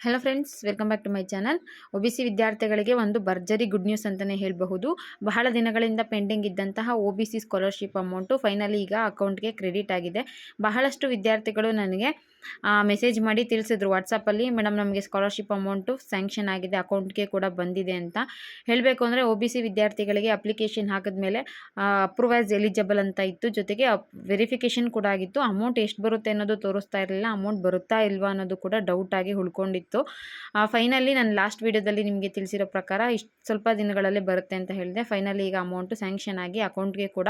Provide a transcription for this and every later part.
Hello friends welcome back to my channel O B C ವಿದ್ಯಾರ್ಥಿಗಳಿಗೆ ಒಂದು ಭರ್ಜರಿ good news ಅಂತಲೇ ಹೇಳಬಹುದು. ಬಹಳ ದಿನಗಳಿಂದ ಪೆಂಡಿಂಗ್ ಇದ್ದಂತಹ O B C scholarship amount finally ಈಗ ಅಕೌಂಟ್ಗೆ ಕ್ರೆಡಿಟ್ ಆಗಿದೆ. ಬಹಳಷ್ಟು ವಿದ್ಯಾರ್ಥಿಗಳು ನನಗೆ ಮೆಸೇಜ್ ಮಾಡಿ ತಿಳಿಸಿದ್ರು ವಾಟ್ಸಪ್ಪಲ್ಲಿ ಮೇಡಮ್ ನಮಗೆ ಸ್ಕಾಲರ್ಶಿಪ್ ಅಮೌಂಟು ಸ್ಯಾಂಕ್ಷನ್ ಆಗಿದೆ ಅಕೌಂಟ್ಗೆ ಕೂಡ ಬಂದಿದೆ ಅಂತ ಹೇಳಬೇಕು ಅಂದರೆ ಒ ಬಿ ಸಿ ವಿದ್ಯಾರ್ಥಿಗಳಿಗೆ ಅಪ್ಲಿಕೇಶನ್ ಹಾಕಿದ್ಮೇಲೆ ಅಪ್ರೂವ್ ಆ್ಯಸ್ ಎಲಿಜಿಬಲ್ ಅಂತ ಇತ್ತು. ಜೊತೆಗೆ ವೆರಿಫಿಕೇಶನ್ ಕೂಡ ಆಗಿತ್ತು. ಅಮೌಂಟ್ ಎಷ್ಟು ಬರುತ್ತೆ ಅನ್ನೋದು ತೋರಿಸ್ತಾ ಇರಲಿಲ್ಲ. ಅಮೌಂಟ್ ಬರುತ್ತಾ ಇಲ್ವಾ ಅನ್ನೋದು ಕೂಡ ಡೌಟ್ ಆಗಿ ಉಳ್ಕೊಂಡಿತ್ತು. ಫೈನಲಿ ನಾನು ಲಾಸ್ಟ್ ವೀಡಿಯೋದಲ್ಲಿ ನಿಮಗೆ ತಿಳಿಸಿರೋ ಪ್ರಕಾರ ಇಷ್ಟು ಸ್ವಲ್ಪ ದಿನಗಳಲ್ಲೇ ಬರುತ್ತೆ ಅಂತ ಹೇಳಿದೆ. ಫೈನಲಿ ಈಗ ಅಮೌಂಟು ಸ್ಯಾಂಕ್ಷನ್ ಆಗಿ ಅಕೌಂಟ್ಗೆ ಕೂಡ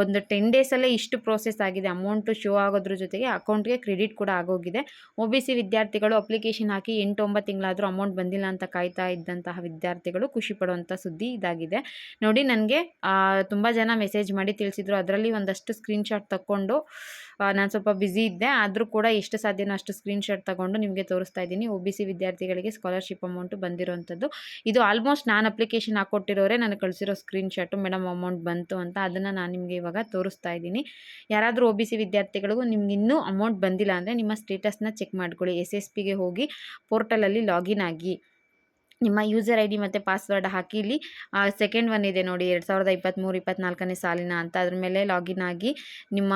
ಒಂದು ಟೆನ್ ಡೇಸಲ್ಲೇ ಇಷ್ಟು ಪ್ರೋಸೆಸ್ ಆಗಿದೆ. ಅಮೌಂಟು ಶೋ ಆಗೋದ್ರ ಜೊತೆಗೆ ಅಕೌಂಟ್ಗೆ ಕ್ರೆಡಿಟ್ ಕೂಡ ಆಗೋಗಿದೆ. ಒ ಬಿ ಸಿ ವಿದ್ಯಾರ್ಥಿಗಳು ಅಪ್ಲಿಕೇಶನ್ ಹಾಕಿ ಎಂಟು ಒಂಬತ್ತು ತಿಂಗಳಾದರೂ ಅಮೌಂಟ್ ಬಂದಿಲ್ಲ ಅಂತ ಕಾಯ್ತಾ ಇದ್ದಂತಹ ವಿದ್ಯಾರ್ಥಿಗಳು ಖುಷಿ ಪಡುವಂಥ ಸುದ್ದಿ ಇದಾಗಿದೆ. ನೋಡಿ ನನಗೆ ತುಂಬ ಜನ ಮೆಸೇಜ್ ಮಾಡಿ ತಿಳಿಸಿದ್ರು. ಅದರಲ್ಲಿ ಒಂದಷ್ಟು ಸ್ಕ್ರೀನ್ಶಾಟ್ ತಗೊಂಡು ನಾನು ಸ್ವಲ್ಪ ಬ್ಯುಸಿ ಇದ್ದೆ. ಆದರೂ ಕೂಡ ಎಷ್ಟು ಸಾಧ್ಯನೋ ಅಷ್ಟು ಸ್ಕ್ರೀನ್ಶಾಟ್ ತಗೊಂಡು ನಿಮಗೆ ತೋರಿಸ್ತಾ ಇದ್ದೀನಿ. ಒ ಬಿ ಸಿ ವಿದ್ಯಾರ್ಥಿಗಳಿಗೆ ಸ್ಕಾಲರ್ಶಿಪ್ ಅಮೌಂಟು ಬಂದಿರೋವಂಥದ್ದು ಇದು ಆಲ್ಮೋಸ್ಟ್ ನಾನು ಅಪ್ಲಿಕೇಶನ್ ಹಾಕೊಟ್ಟಿರೋರೆ ನನಗೆ ಕಳಿಸಿರೋ ಸ್ಕ್ರೀನ್ಶಾಟು ಮೇಡಮ್ ಅಮೌಂಟ್ ಬಂತು ಅಂತ ಅದನ್ನು ನಾನು ನಿಮಗೆ ಇವಾಗ ತೋರಿಸ್ತಾ ಇದ್ದೀನಿ. ಯಾರಾದರೂ ಒ ಬಿ ಸಿ ವಿದ್ಯಾರ್ಥಿಗಳಿಗೂ ನಿಮ್ಗೆ ಇನ್ನೂ ಅಮೌಂಟ್ ಬಂದಿಲ್ಲ ಅಂದರೆ ನಿಮ್ಮ ಸ್ಟೇಟಸ್ನ ಚೆಕ್ ಮಾಡ್ಕೊಳ್ಳಿ. ಎಸ್ ಎಸ್ ಪಿಗೆ ಹೋಗಿ ಪೋರ್ಟಲಲ್ಲಿ ಲಾಗಿನ್ ಆಗಿ. ನಿಮ್ಮ ಯೂಸರ್ ಐ ಡಿ ಮತ್ತು ಪಾಸ್ವರ್ಡ್ ಹಾಕಿ. ಇಲ್ಲಿ ಸೆಕೆಂಡ್ ಒನ್ ಇದೆ ನೋಡಿ. ಎರಡು ಸಾವಿರದ ಇಪ್ಪತ್ತ್ಮೂರು ಇಪ್ಪತ್ತ್ನಾಲ್ಕನೇ ಸಾಲಿನ ಅಂತ. ಅದ್ರ ಮೇಲೆ ಲಾಗಿನ್ ಆಗಿ ನಿಮ್ಮ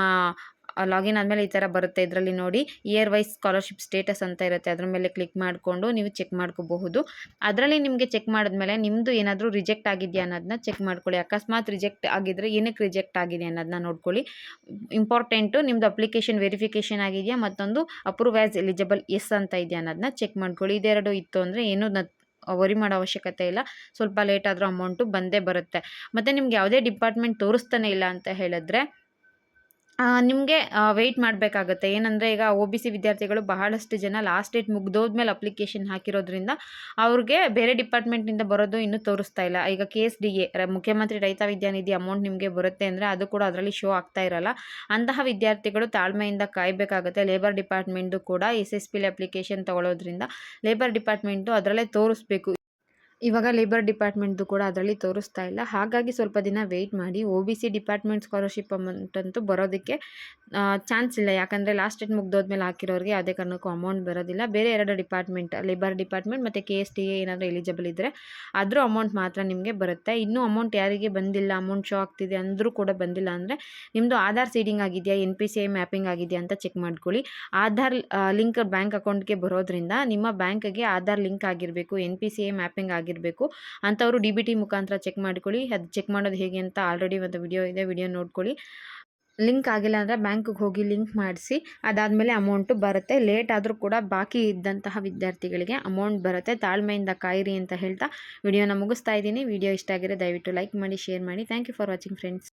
ಲಾಗಿನ್ ಆದಮೇಲೆ ಈ ಥರ ಬರುತ್ತೆ ಇದರಲ್ಲಿ ನೋಡಿ ಇಯರ್ ವೈಸ್ ಸ್ಕಾಲರ್ಶಿಪ್ ಸ್ಟೇಟಸ್ ಅಂತ ಇರುತ್ತೆ. ಅದ್ರ ಮೇಲೆ ಕ್ಲಿಕ್ ಮಾಡಿಕೊಂಡು ನೀವು ಚೆಕ್ ಮಾಡ್ಕೋಬಹುದು. ಅದರಲ್ಲಿ ನಿಮಗೆ ಚೆಕ್ ಮಾಡಿದ್ಮೇಲೆ ನಿಮ್ಮದು ಏನಾದರೂ ರಿಜೆಕ್ಟ್ ಆಗಿದೆಯಾ ಅನ್ನೋದನ್ನ ಚೆಕ್ ಮಾಡ್ಕೊಳ್ಳಿ. ಅಕಸ್ಮಾತ್ ರಿಜೆಕ್ಟ್ ಆಗಿದ್ರೆ ಏನಕ್ಕೆ ರಿಜೆಕ್ಟ್ ಆಗಿದೆ ಅನ್ನೋದನ್ನ ನೋಡ್ಕೊಳ್ಳಿ. ಇಂಪಾರ್ಟೆಂಟು ನಿಮ್ಮದು ಅಪ್ಲಿಕೇಶನ್ ವೆರಿಫಿಕೇಷನ್ ಆಗಿದೆಯಾ ಮತ್ತೊಂದು ಅಪ್ರೂವ್ ಆ್ಯಸ್ ಎಲಿಜಿಬಲ್ ಎಸ್ ಅಂತ ಇದೆಯಾ ಅನ್ನೋದನ್ನ ಚೆಕ್ ಮಾಡ್ಕೊಳ್ಳಿ. ಇದೆರಡು ಇತ್ತು ಅಂದರೆ ಏನೂ ವರಿ ಮಾಡೋ ಅವಶ್ಯಕತೆ ಇಲ್ಲ. ಸ್ವಲ್ಪ ಲೇಟ್ ಆದರೂ ಅಮೌಂಟು ಬಂದೇ ಬರುತ್ತೆ. ಮತ್ತು ನಿಮ್ಗೆ ಯಾವುದೇ ಡಿಪಾರ್ಟ್ಮೆಂಟ್ ತೋರಿಸ್ತಾನೆ ಇಲ್ಲ ಅಂತ ಹೇಳಿದ್ರೆ ನಿಮಗೆ ವೆಯ್ಟ್ ಮಾಡಬೇಕಾಗತ್ತೆ. ಏನಂದರೆ ಈಗ ಒ ಬಿ ಸಿ ವಿದ್ಯಾರ್ಥಿಗಳು ಬಹಳಷ್ಟು ಜನ ಲಾಸ್ಟ್ ಡೇಟ್ ಮುಗ್ದೋದ್ಮೇಲೆ ಅಪ್ಲಿಕೇಶನ್ ಹಾಕಿರೋದ್ರಿಂದ ಅವ್ರಿಗೆ ಬೇರೆ ಡಿಪಾರ್ಟ್ಮೆಂಟ್ನಿಂದ ಬರೋದು ಇನ್ನೂ ತೋರಿಸ್ತಾ ಇಲ್ಲ. ಈಗ ಕೆ ಎಸ್ ಡಿ ಎ ಮುಖ್ಯಮಂತ್ರಿ ರೈತ ವಿದ್ಯಾನಿಧಿ ಅಮೌಂಟ್ ನಿಮಗೆ ಬರುತ್ತೆ ಅಂದರೆ ಅದು ಕೂಡ ಅದರಲ್ಲಿ ಶೋ ಆಗ್ತಾ ಇರಲ್ಲ. ಅಂತಹ ವಿದ್ಯಾರ್ಥಿಗಳು ತಾಳ್ಮೆಯಿಂದ ಕಾಯಬೇಕಾಗುತ್ತೆ. ಲೇಬರ್ ಡಿಪಾರ್ಟ್ಮೆಂಟು ಕೂಡ ಎಸ್ ಎಸ್ ಪಿಲಿ ಅಪ್ಲಿಕೇಶನ್ ತೊಗೊಳೋದ್ರಿಂದ ಲೇಬರ್ ಡಿಪಾರ್ಟ್ಮೆಂಟು ಅದರಲ್ಲೇ ತೋರಿಸ್ಬೇಕು. ಇವಾಗ ಲೇಬರ್ ಡಿಪಾರ್ಟ್ಮೆಂಟ್ದು ಕೂಡ ಅದರಲ್ಲಿ ತೋರಿಸ್ತಾ ಇಲ್ಲ. ಹಾಗಾಗಿ ಸ್ವಲ್ಪ ದಿನ ವೆಯ್ಟ್ ಮಾಡಿ O B C department scholarship amount ಅಂತೂ ಬರೋದಕ್ಕೆ ಚಾನ್ಸ್ ಇಲ್ಲ. ಯಾಕಂದರೆ ಲಾಸ್ಟ್ ಡೇಟ್ ಮುಗ್ದೋದ್ಮೇಲೆ ಹಾಕಿರೋರಿಗೆ ಯಾವುದೇ ಕಾರಣಕ್ಕೂ ಅಮೌಂಟ್ ಬರೋದಿಲ್ಲ. ಬೇರೆ ಎರಡು ಡಿಪಾರ್ಟ್ಮೆಂಟ್ ಲೇಬರ್ ಡಿಪಾರ್ಟ್ಮೆಂಟ್ ಮತ್ತು ಕೆ ಎಸ್ ಟಿ ಎ ಏನಾದರೂ ಎಲಿಜಿಬಲ್ ಇದ್ದರೆ ಆದರೂ ಅಮೌಂಟ್ ಮಾತ್ರ ನಿಮಗೆ ಬರುತ್ತೆ. ಇನ್ನೂ ಅಮೌಂಟ್ ಯಾರಿಗೆ ಬಂದಿಲ್ಲ ಅಮೌಂಟ್ ಶೋ ಆಗ್ತಿದೆ ಅಂದರೂ ಕೂಡ ಬಂದಿಲ್ಲ ಅಂದರೆ ನಿಮ್ಮದು ಆಧಾರ್ ಸೀಡಿಂಗ್ ಆಗಿದೆಯಾ N P C I mapping ಆಗಿದೆಯಾ ಅಂತ ಚೆಕ್ ಮಾಡ್ಕೊಳ್ಳಿ. ಆಧಾರ್ ಲಿಂಕ್ ಬ್ಯಾಂಕ್ ಅಕೌಂಟ್ಗೆ ಬರೋದ್ರಿಂದ ನಿಮ್ಮ ಬ್ಯಾಂಕ್ಗೆ ಆಧಾರ್ ಲಿಂಕ್ ಆಗಿರಬೇಕು N P C I mapping ಆಗಿರಬೇಕು ಆಗಿರಬೇಕು ಅಂಥವರು ಡಿ ಬಿ ಟಿ ಮುಖಾಂತರ ಚೆಕ್ ಮಾಡ್ಕೊಳ್ಳಿ. ಅದು ಚೆಕ್ ಮಾಡೋದು ಹೇಗೆ ಅಂತ ಆಲ್ರೆಡಿ ಒಂದು ವಿಡಿಯೋ ಇದೆ ವಿಡಿಯೋ ನೋಡ್ಕೊಳ್ಳಿ. ಲಿಂಕ್ ಆಗಿಲ್ಲ ಅಂದರೆ ಬ್ಯಾಂಕಿಗೆ ಹೋಗಿ ಲಿಂಕ್ ಮಾಡಿಸಿ, ಅದಾದಮೇಲೆ ಅಮೌಂಟು ಬರುತ್ತೆ. ಲೇಟ್ ಆದರೂ ಕೂಡ ಬಾಕಿ ಇದ್ದಂತಹ ವಿದ್ಯಾರ್ಥಿಗಳಿಗೆ ಅಮೌಂಟ್ ಬರುತ್ತೆ. ತಾಳ್ಮೆಯಿಂದ ಕಾಯಿರಿ ಅಂತ ಹೇಳ್ತಾ ವಿಡಿಯೋನ ಮುಗಿಸ್ತಾ ಇದ್ದೀನಿ. ವಿಡಿಯೋ ಇಷ್ಟ ಆಗಿದೆ ದಯವಿಟ್ಟು ಲೈಕ್ ಮಾಡಿ, ಶೇರ್ ಮಾಡಿ. Thank you for watching friends